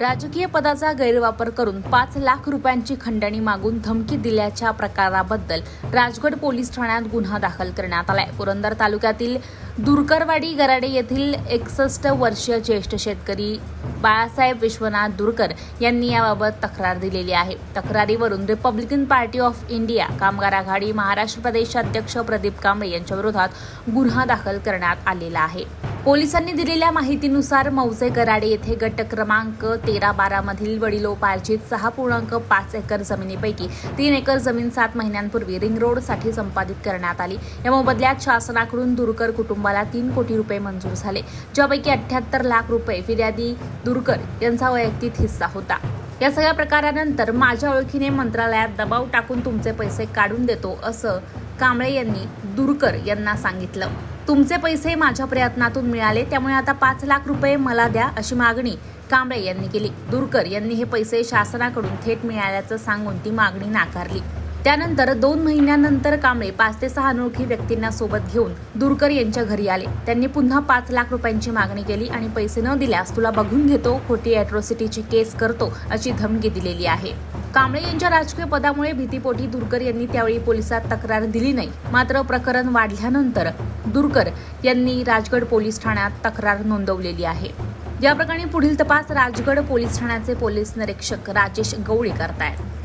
राजकीय पदाचा गैरवापर करून पाच लाख रुपयांची खंडणी मागून धमकी दिल्याच्या प्रकाराबद्दल राजगड पोलीस ठाण्यात गुन्हा दाखल करण्यात आलाय. पुरंदर तालुक्यातील दुरकरवाडी गराडे येथील एकसष्ट वर्षीय ज्येष्ठ शेतकरी बाळासाहेब विश्वनाथ दुरकर यांनी याबाबत तक्रार दिलेली आहे. तक्रारीवरून रिपब्लिकन पार्टी ऑफ इंडिया कामगार आघाडी महाराष्ट्र प्रदेश अध्यक्ष प्रदीप कांबळे यांच्या विरोधात गुन्हा दाखल करण्यात आलेला आहे. पोलिसांनी दिलेल्या माहितीनुसार मौजे गराडे येथे गट क्रमांक तेरा बारा मधील वडिलोपार्जित सहा पूर्णांक पाच एकर जमिनीपैकी तीन एकर जमीन सात महिन्यांपूर्वी रिंग रोडसाठी संपादित करण्यात आली. या मोबदल्यात शासनाकडून दुरकर कुटुंबाला तीन कोटी रुपये मंजूर झाले ज्यापैकी अठ्याहत्तर लाख रुपये फिर्यादी दुरकर यांचा वैयक्तिक हिस्सा होता. या सगळ्या प्रकारानंतर माझ्या ओळखीने मंत्रालयात दबाव टाकून तुमचे पैसे काढून देतो असं कांबळे यांनी दुरकर यांना सांगितलं. तुमचे पैसे माझ्या प्रयत्नातून मिळाले त्यामुळे आता पाच लाख रुपये मला द्या अशी मागणी कांबळे यांनी केली. दुरकर यांनी हे पैसे शासनाकडून थेट मिळाल्याचं सांगून ती मागणी नाकारली. त्यानंतर दोन महिन्यानंतर कांबळे पाच ते सहा अनोळखी व्यक्तींना सोबत घेऊन दुरकर यांच्या घरी आले. त्यांनी पुन्हा पाच लाख रुपयांची मागणी केली आणि पैसे न दिल्यास तुला बघून घेतो खोटी अॅट्रॉसिटीची केस करतो अशी धमकी दिलेली आहे. कांबळे यांच्या राजकीय पदामुळे भीतीपोटी दुरकर यांनी त्यावेळी पोलिसात तक्रार दिली नाही. मात्र प्रकरण वाढल्यानंतर दुरकर यांनी राजगड पोलीस ठाण्यात तक्रार नोंदवलेली आहे. या प्रकरणी पुढील तपास राजगड पोलीस ठाण्याचे पोलीस निरीक्षक राजेश गवळी करतायत.